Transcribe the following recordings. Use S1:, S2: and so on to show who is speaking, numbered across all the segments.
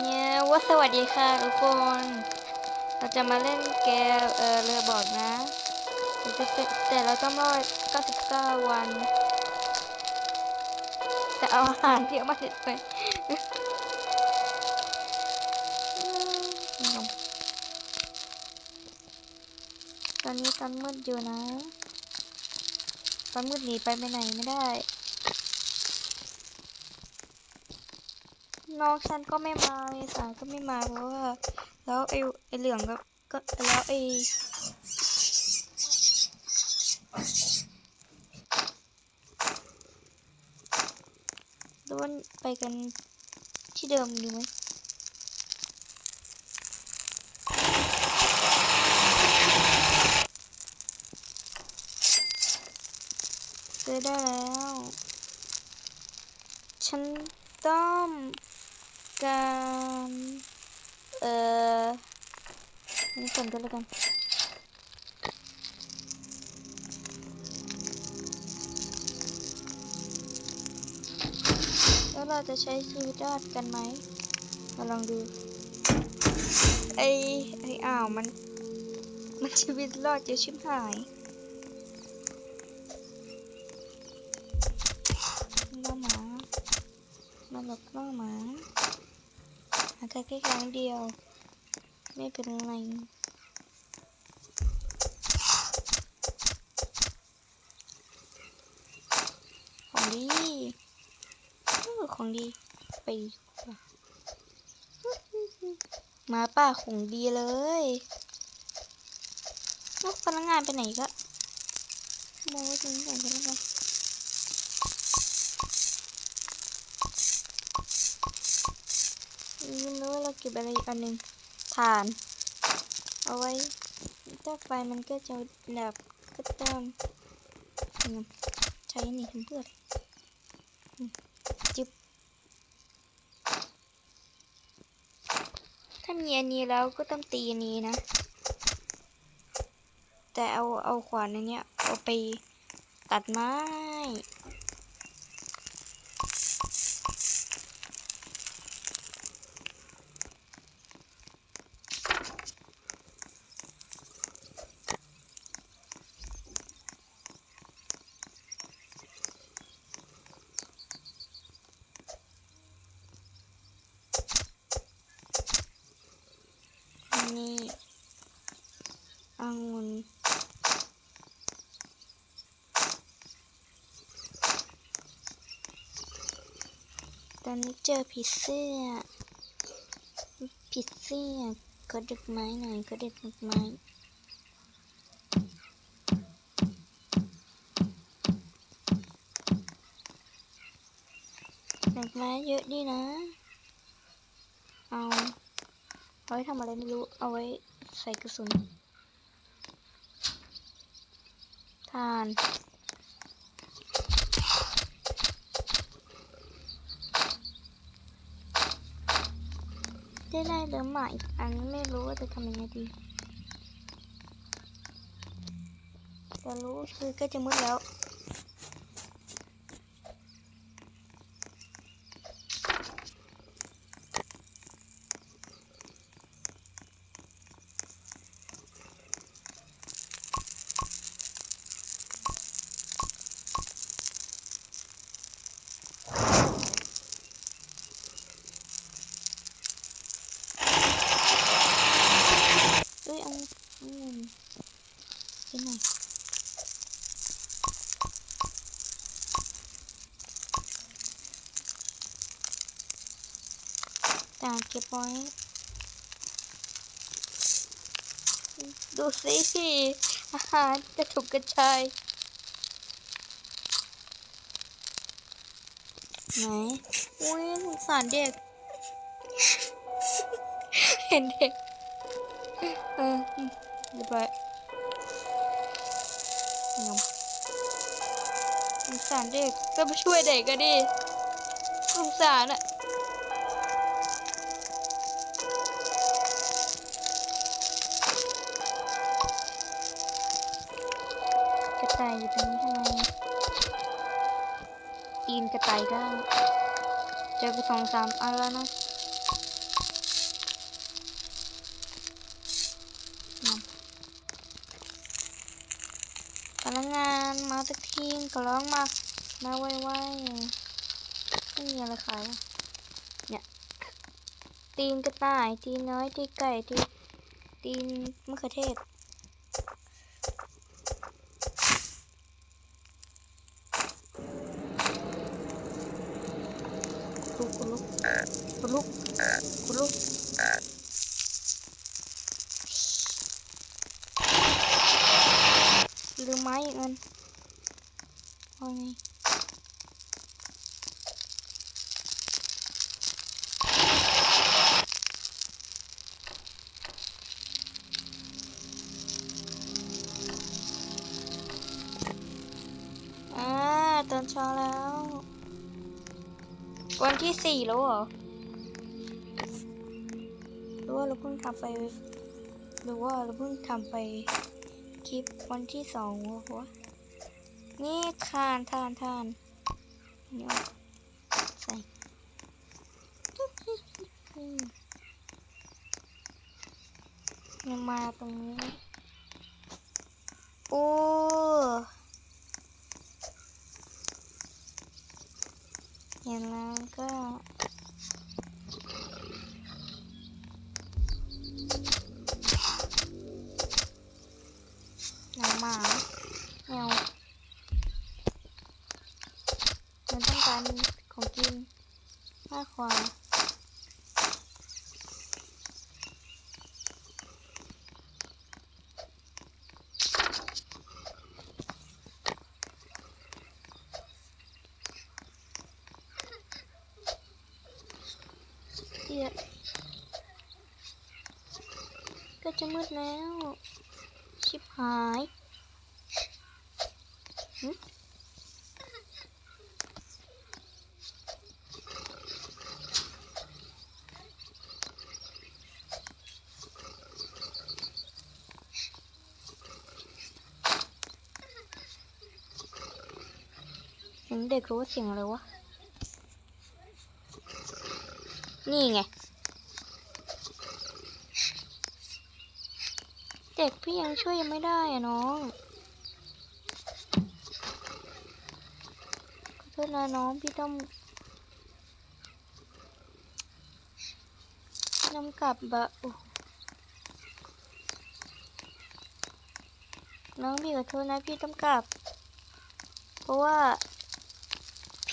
S1: เนี่ยว่าสวัสดีค่ะทุกคน เราจะมาเล่นเกมเออเรือบอกนะแต่จะเป็นแต่เราต้องรอด99 วัน แต่เอาอาหารเยอะมากเลยไปตอนนี้ตอนมืดอยู่นะ ตอนมืดหนีไปไปไหนไม่ได้ น้องฉันก็ไม่มาเมษาก็ไม่มาเพราะว่า แล้วไอ้ไอ้เหลืองก็ก็แล้วไอ้ล้วนไปกันที่เดิมดีไหมซื้อได้แล้ว ฉันต้อง การเอ่อนี่ก่อนก็แล้วกันแล้วเราจะใช้ชีวิตรอดกันไหมมาลองดูไอ้ไอ้อ่าวมัน มันชีวิตรอดเยอะชิบหายน้องหมามาหลบน้องหมา แค่แค่ครั้งเดียว ไม่เป็นไรของดีของดีไปมาป่าของดีเลยล้วพนักงานไปไหนก็มองไม่ถึงไหนกันแล้วกัน นี่รู้ว่าเราเก็บอะไรอีกอันหนึ่งถ่าน เอาไว้ถ้าไฟมันก็จะดับก็ต้องอืมใช้นี่ทำเพื่ออะไรอืมจิบถ้ามีอันนี้แล้วก็ต้องตีอันนี้นะ แต่เอาเอาขวานอันเนี้ยเอาไปตัดไม้ นี่องุ่นตอนนี้เจอผีเสื้อผีเสื้อก็ดึกไม้หน่อยก็ดึกไม้ดอกไม้เยอะดีนะ เอาไว้ทำอะไรไม่รู้ เอาไว้ใส่กระสุนทานได้ได้เดิมหมาอีกอันไม่รู้ว่าจะทำยังไงดีแต่รู้คือก็จะมืดแล้ว เอ้ยเอาอืมกินหน่อยจานเก็บไว้ดูสิอา หารกระถุกกระชายไหนอุ้ยสงสารเด็ก เห็นเด็ก เอออืมเรียบร้อยงมสงสารเด็กก็ไปช่วยเด็กก็ดิสงสารอะ ต่ายอยู่ตรงนี้ทำไมตีนกระต่ายได้เจอไปสองสามอันแล้วนะพนักงานมาสักทีก็ร้องมา มาไวๆไม่มีอะไรขายเนี่ย ตีนกระต่าย ตีนน้อย ตีไก่ ตีตีนมะเขือเทศ ลุ คุณลูก คุณลูกลืมไม้อีกอันเอาไง สี่แล้วเหรอหรือว่าเราเพิ่งทำไป หรือว่าเราเพิ่งทำไปคลิปวันที่สองวะวะนี่ทานทานทานนี่ใส่ยังมาตรงนี้ โอ้ เห็นแล้วก็หนังหมาแมวมันต้องการของกินมากกว่าเดี๋ยวก็จะ มืดแล้ว ชิบหายเสียงเด็กรู้ว่าเสียงอะไรวะ นี่ไง เด็กพี่ยังช่วยยังไม่ได้อะน้องขอโทษนะน้องพี่ต้องนำกลับบะน้องพี่ขอโทษนะพี่ต้องกลับ เพราะว่า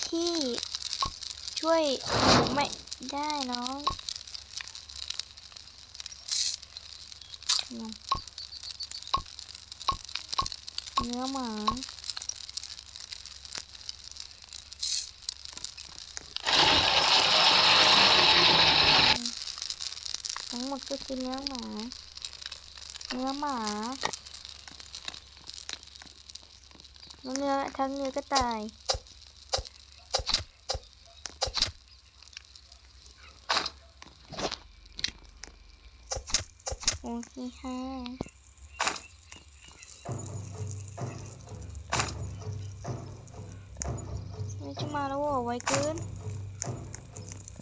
S1: พี่ช่วยไม่ได้น้องนม เนื้อหมาทั้งหมดก็คือเนื้อหมา อไวเกิน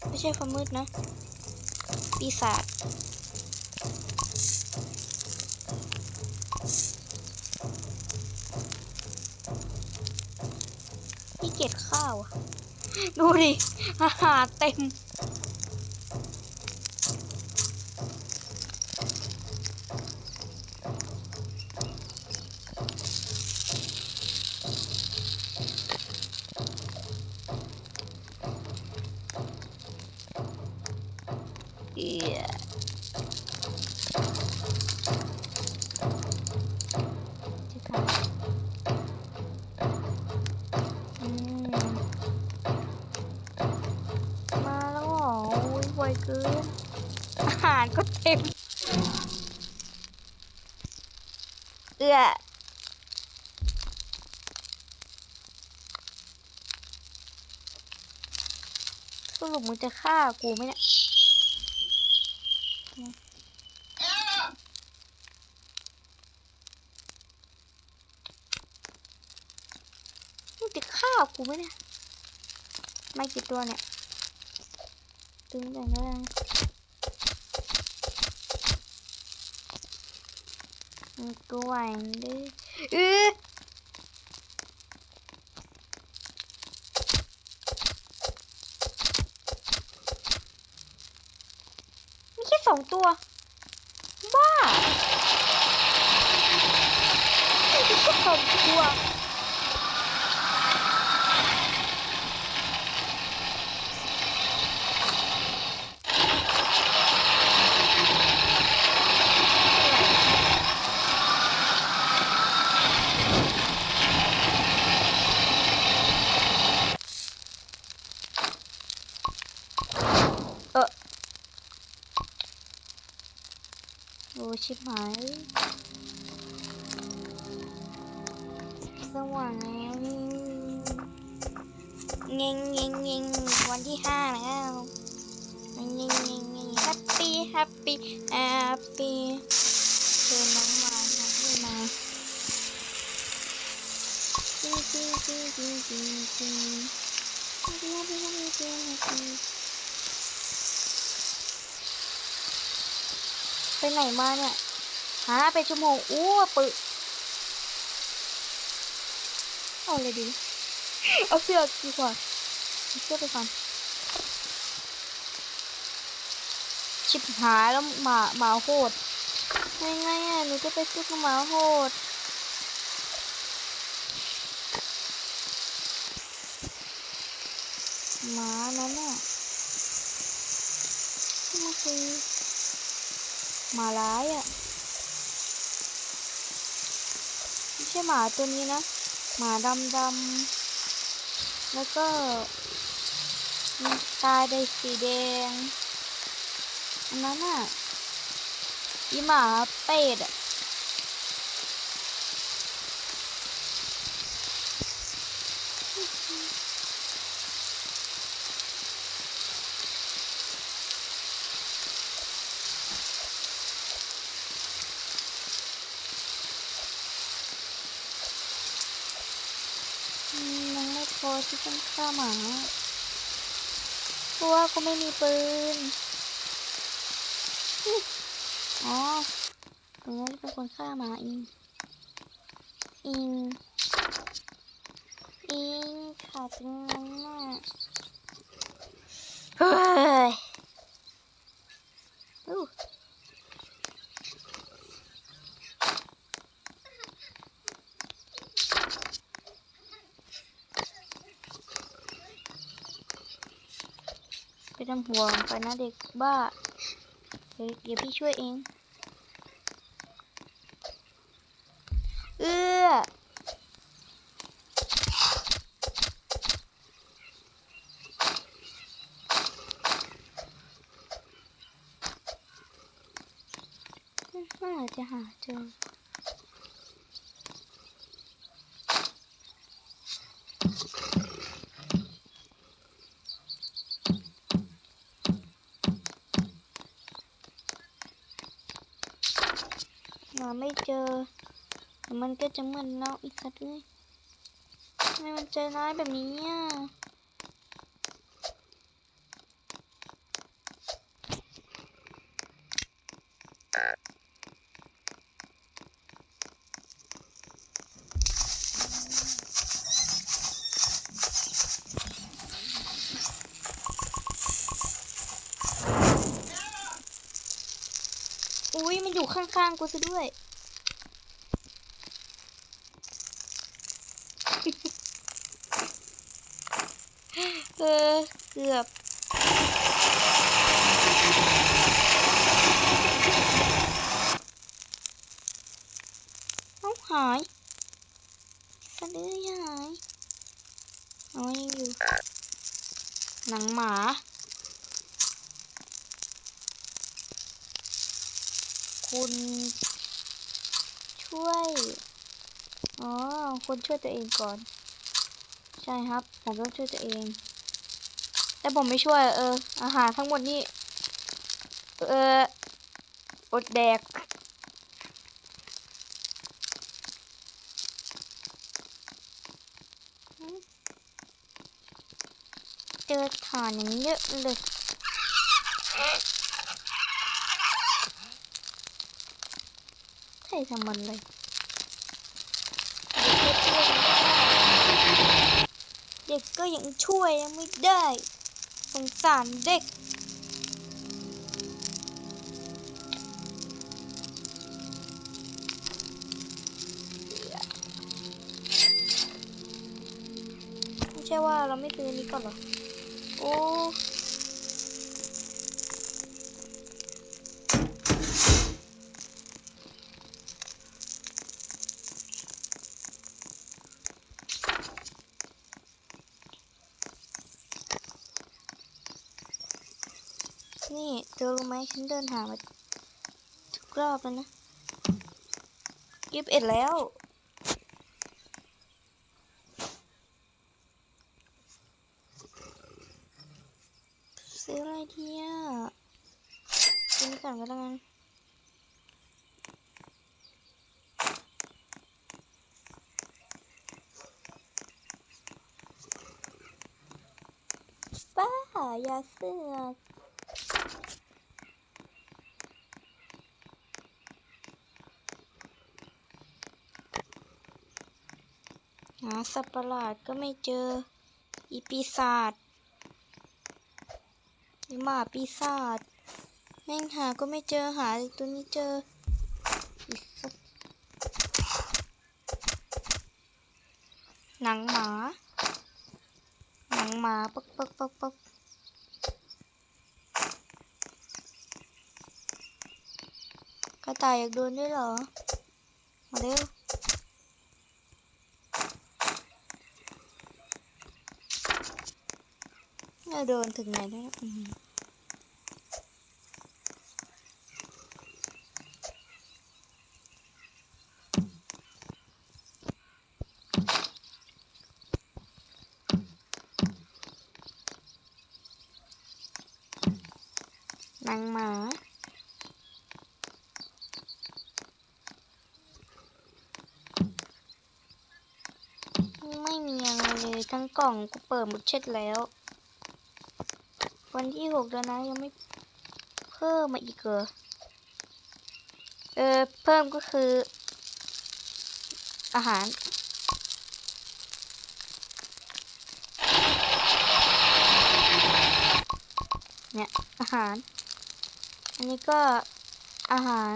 S1: ไม่ใช่ความมืดนะ ปีศาจพี่เกลียดข้าว ดูดิอาหารเต็ม มาแล้วเหรออุ้ยไวเกิน อาหารก็เต็ม เอื้อสรุปมึงจะฆ่ากูไหมเนี่ย มึงจะฆ่ากูไมเนี่ย ไม่กี่ตัวเนี่ย ตึงแต่งก็ได้มันก็ไหวดิเออมีแค่สองตัว บ้ามีแค่สองตัว วันที่ห้าแล้วเง่งเง่งเง่แฮปปี้แฮปปี้แฮปปี้เชิญน้องมาน้องไม่มาจริงจริงจริงจริงจริงจริงแฮปปี้แฮปปี้แฮปปี้แฮปปี้ไปไหนมาเนี่ยหาไปชั่วโมงอ้ปึกเอาเลยดีเอาเสื้อดีกว่าเอาเสื้อไปก่อน ชิบหายแล้วหมาหมาโหดยังไงอะหนูจะไปซื้อหมาโหดหมานั้นน่ะมันคือหมาร้ายอะไม่ใช่หมาตัวนี้นะ หมาดำดำแล้วก็ตาได้สีแดง อันนั้นอะอีหมาเป็ดอะยังไม่พอที่ต้องฆ่าหมาเพราะว่าก็ไม่มีปืน อ๋อตรงนั้นเป็นคนฆ่าหมาเองอิง อิงขาดตรงนั้นน่ะเฮ้ยอู้ไปทำห่วงไปนะเด็กบ้า เดี๋ยวเดี๋ยวพี่ช่วยเอง เอื้อ เมื่อไหร่จะหาเจอ หาไม่เจอแต่มัน ก็จะเหมือนเราอีกสักเลยทำไมมันใจร้ายแบบนี้อะอุ้ยมันอยู่ข้างๆกูซะด้วย เออ เกือบ เอาหายสะดือหายเอายังอยู่ หนังหมา คุณช่วย อ๋อคุณช่วยตัวเองก่อน ใช่ครับ ผมต้องช่วยตัวเอง แต่ผมไม่ช่วย เออ อาหารทั้งหมดนี่ เออ อดแดก เจอฐานอย่างเยอะเลยให้ทำมันเลยเด็กก็ยังช่วยยังไม่ได้ สงสารเด็ก ไม่ใช่ว่าเราไม่ซื้อนนี้ก่อนหรอ โอ้ อรู้ไหมฉันเดินหามาทุกรอบแล้วนะยีิบเอ็ดแล้ว ซื้ออะไรดีอะกินนี้ก่อนก็แล้วกันป้ายาเสือกหา สัตว์ประหลาดก็ไม่เจอ อีปีศาจหมาปีศาจแม่งหาก็ไม่เจอหาตัวนี้เจออีสัสหนังหมา หนังหมาปักปักปักปักกระต่ายอยากโดนด้วยเหรอ มาเร็ว เราโดนถึงไหนแล้วนะอื้อหือนางหมาไม่มีอะไรเลยทั้งกล่องกูเปิดหมดเช็ดแล้ว วันที่หกแล้วนะยังไม่เพิ่มมาอีกเหรอเออเพิ่มก็คือ อาหารเนี่ยอาหาร อันนี้ก็อาหาร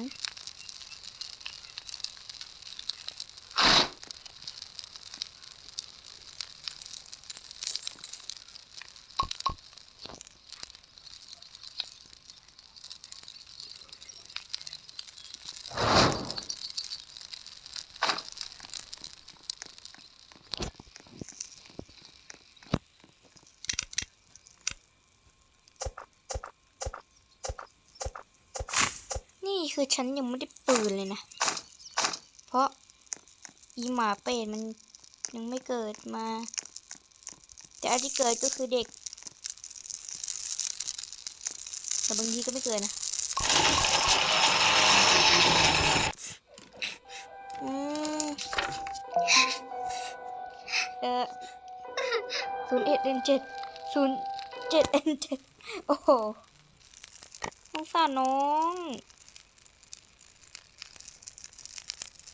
S1: นี่คือฉันยังไม่ได้ปืนเลยนะ เพราะอีหมาเป็ดมันยังไม่เกิดมา แต่อันที่เกิดก็คือเด็ก แต่บางทีก็ไม่เกิดนะอืเออศูนย์เอ็ดเอ็นเจ็ดศูนย์เจ็ดเอ็นเจ็ดโอ้โหสงสารน้อง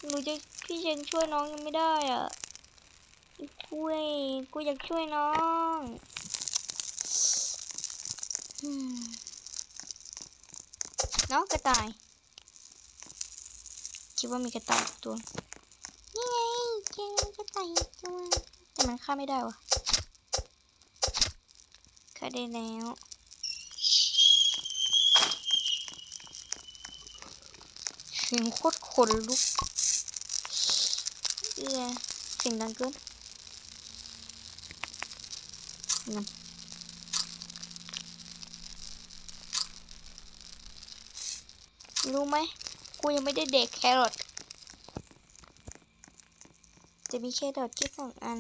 S1: หนูจะพี่เชงช่วยน้องยังไม่ได้อะช่วยกูอยากช่วยน้องน้องกระต่ายคิดว่ามีกระต่ายตัวนี่ไงเจอกระต่ายตัวแต่มันฆ่าไม่ได้วะฆ่าได้แล้วเสียงโคตรขนลุก เยเสียงดังเกินนั่นรู้ไหมกูยังไม่ได้เด็กแครอทจะมีแครอทแค่สองอัน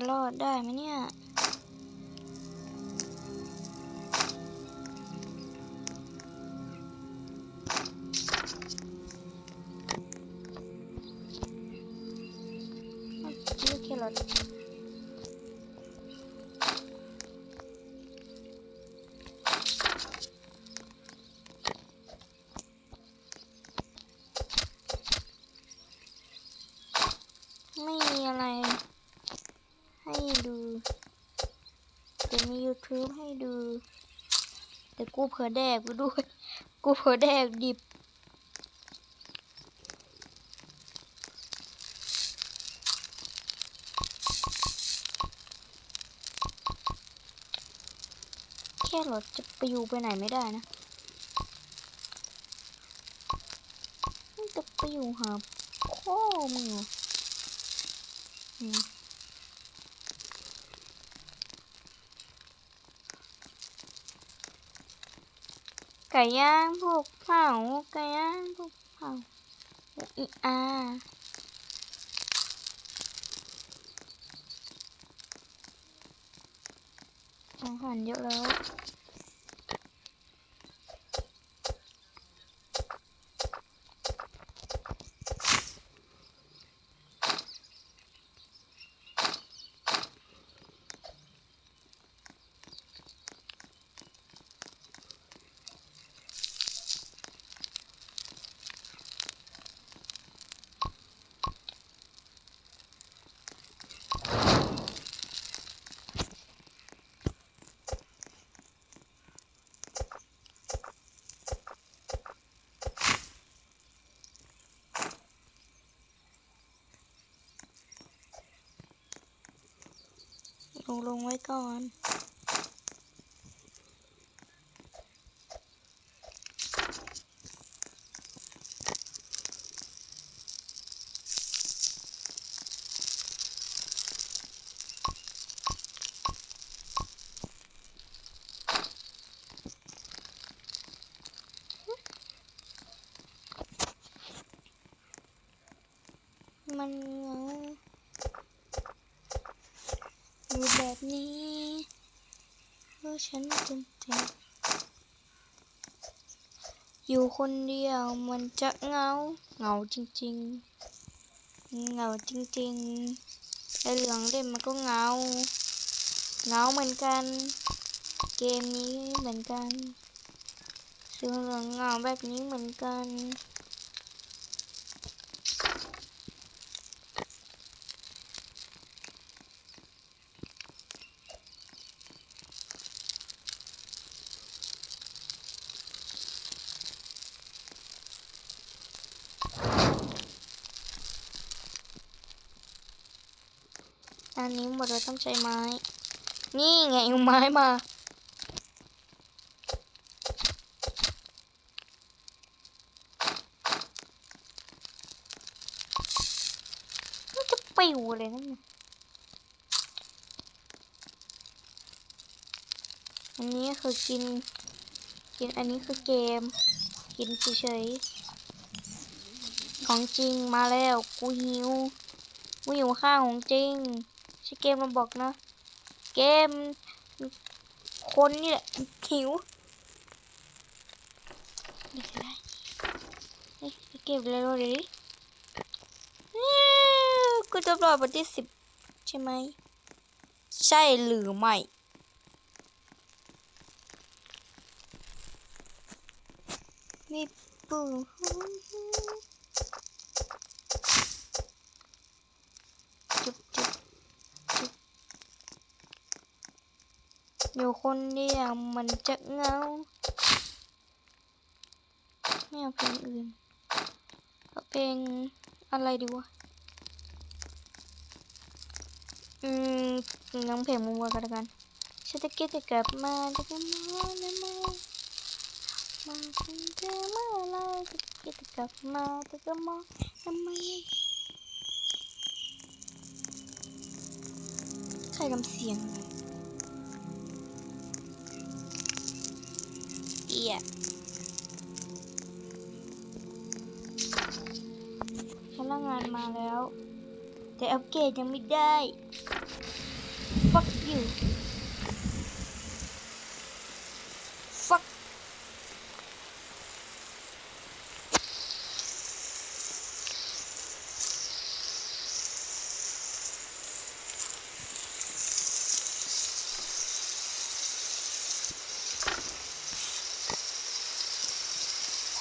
S1: จะรอดได้ไหมเนี่ย Look at กูเผลอแดกกูด้วย กูเผลอแดกดิบ แค่รถจะไปอยู่ไปไหนไม่ได้นะจะไปอยู่หาพ่อมึงเหรออืม ก่ย่างพวกเผาไก่ย่างพวกเผาอีอาอาหารเยอะแล้ว ไว้ก่อนมันเหงา อยู่แบบนี้เพราะฉันเป็นเด็ก อยู่คนเดียวมันจะเงาเงาจริงๆเงาจริงๆไอเหลืองเล่นมันก็เงาเงาเหมือนกัน เกมนี้เหมือนกันสีเหลืองเงาแบบนี้เหมือนกัน นนี้หมดเราต้องใช้ไม้ นี่ไงเอาไม้มามันจะปิวเลยนั่นน่ะอันนี้คือกิน กินอันนี้คือเกม กินเฉยๆของจริงมาแล้ว กูหิว กูหิวข้าวของจริง ใช่เกมมาบอกนะ เกม คนนี่แหละหิวนี่ก็ได้เฮ้ยไปเก็บเลยเราดิอิ๊วกูจะปล่อยวันที่สิบใช่ไหม ใช่หรือไม่มีปูจุบจุบจุบ อยู่คนเดียวมันจะเงาไม่เอาเพลงอื่นเอาเพลงอะไรดีวะ อืมน้องเพลงมัวกันล้วกันฉันจะคิดจะกลับมาจะกลับมาแล้วมามาถึงเธอเมื่อไรจะคิดจะกลับมาจะกลับมาทำไมใครทำเสียง เอียพนักงานมาแล้ว แต่อัปเกรดยังไม่ได้ fuck you fuck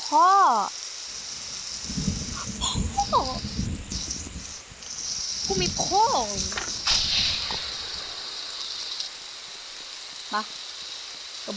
S1: พ่อ พ่อ กูมีพ่อม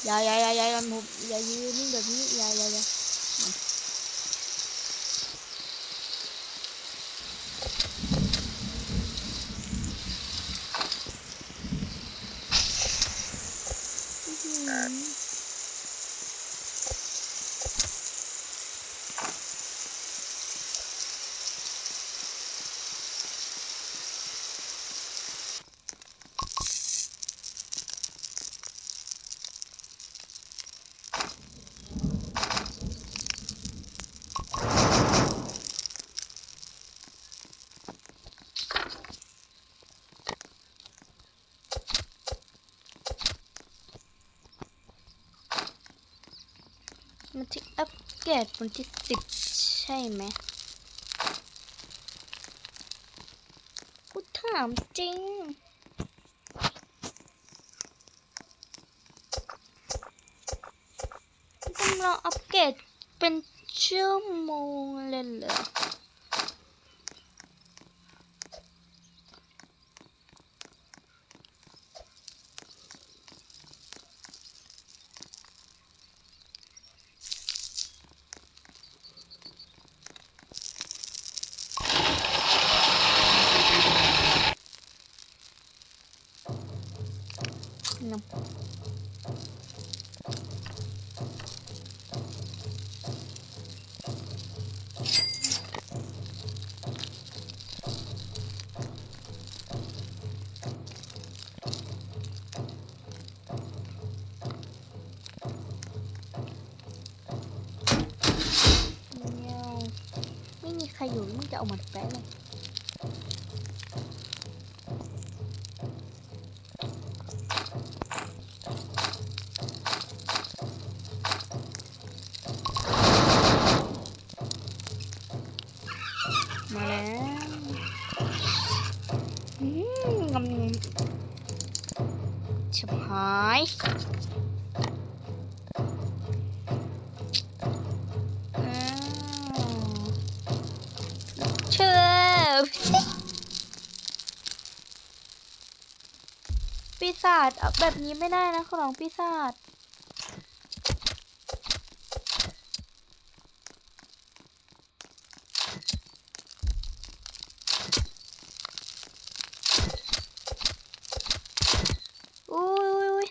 S1: เปลี่ยนหมดแล้วมันไม่มีทางมด มีทางหมดตัวเหี้ยเลย อย่าอย่าอย่าอย่าอย่าผมอย่ายืนนิ่งแบบนี้อย่าอย่าอย่าอื้อหือมันที่ อัปเกรดบนที่สิบใช่ไหมกูถามจริง กำลังอัปเกรดเป็นชั่วโมงเลยเหรอ น ปีศาจแบบนี้ไม่ได้นะของปีศาจอุ้ยอุ้ยอุ้ย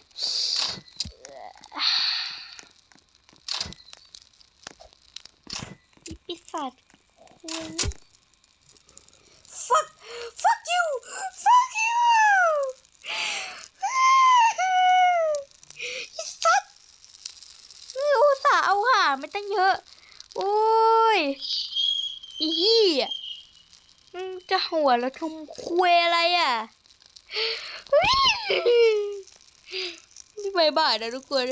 S1: อีปีศาจคุณ fuck fuck you fuck you อีสัตว์นี่อุตส่าห์เอาหาไม่ตั้งเยอะ โอ้ย อีเหี้ยมึงจะหั วแล้วทำคุยอะไรอะนี่ไม่บ้านะทุกคน